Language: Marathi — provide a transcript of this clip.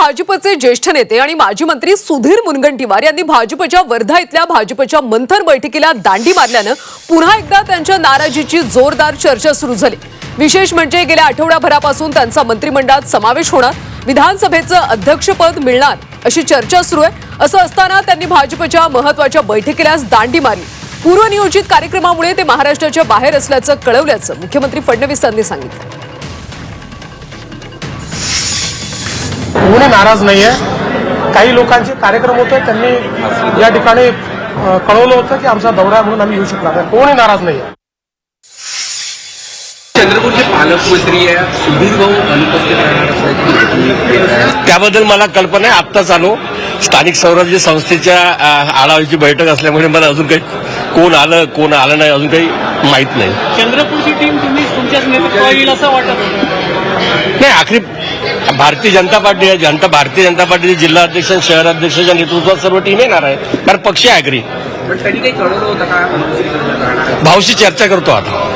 भाजपचे ज्येष्ठ नेते आणि माजी मंत्री सुधीर मुनगंटीवार यांनी भाजपच्या वर्धा इथल्या भाजपच्या मंथन बैठकीला दांडी मारल्यानं पुन्हा एकदा त्यांच्या नाराजीची जोरदार चर्चा सुरू झाली. विशेष म्हणजे गेल्या आठवड्याभरापासून त्यांचा मंत्रिमंडळात समावेश होणार विधानसभेचं अध्यक्षपद मिळणार अशी चर्चा सुरू आहे. असं असताना त्यांनी भाजपच्या महत्त्वाच्या बैठकीलाच दांडी मारली. पूर्वनियोजित कार्यक्रमामुळे ते महाराष्ट्राच्या बाहेर असल्याचं कळवल्याचं मुख्यमंत्री फडणवीस यांनी सांगितलं. कोणी नाराज नाहीये. काही लोकांचे कार्यक्रम होते त्यांनी या ठिकाणी कळवलं होतं की आमचा दौरा आहे म्हणून आम्ही येऊ शकणार नाही. कोणी नाराज नाहीये. चंद्रपूरचे पालकमंत्री आहे सुधीर भाऊ अनुपस्थित राहणार आहे. त्याबद्दल मला कल्पना आहे आत्ताच आलो. स्थानिक स्वराज्य संस्थेच्या आढाव्याची बैठक असल्यामुळे मला अजून काही कोण आलं कोण आलं नाही अजून काही माहीत नाही. चंद्रपूरची टीम तुम्ही तुमच्याच नेतृत्वावर येईल असं वाटत नाही आखरी भारतीय जनता पार्टी जनता भारतीय जनता पार्टीचे जिल्हा अध्यक्ष आणि शहर अध्यक्षाच्या नेतृत्वात सर्व टीम येणार आहे. कारण पक्ष आहे पण आहे? भाऊशी चर्चा करतो आता.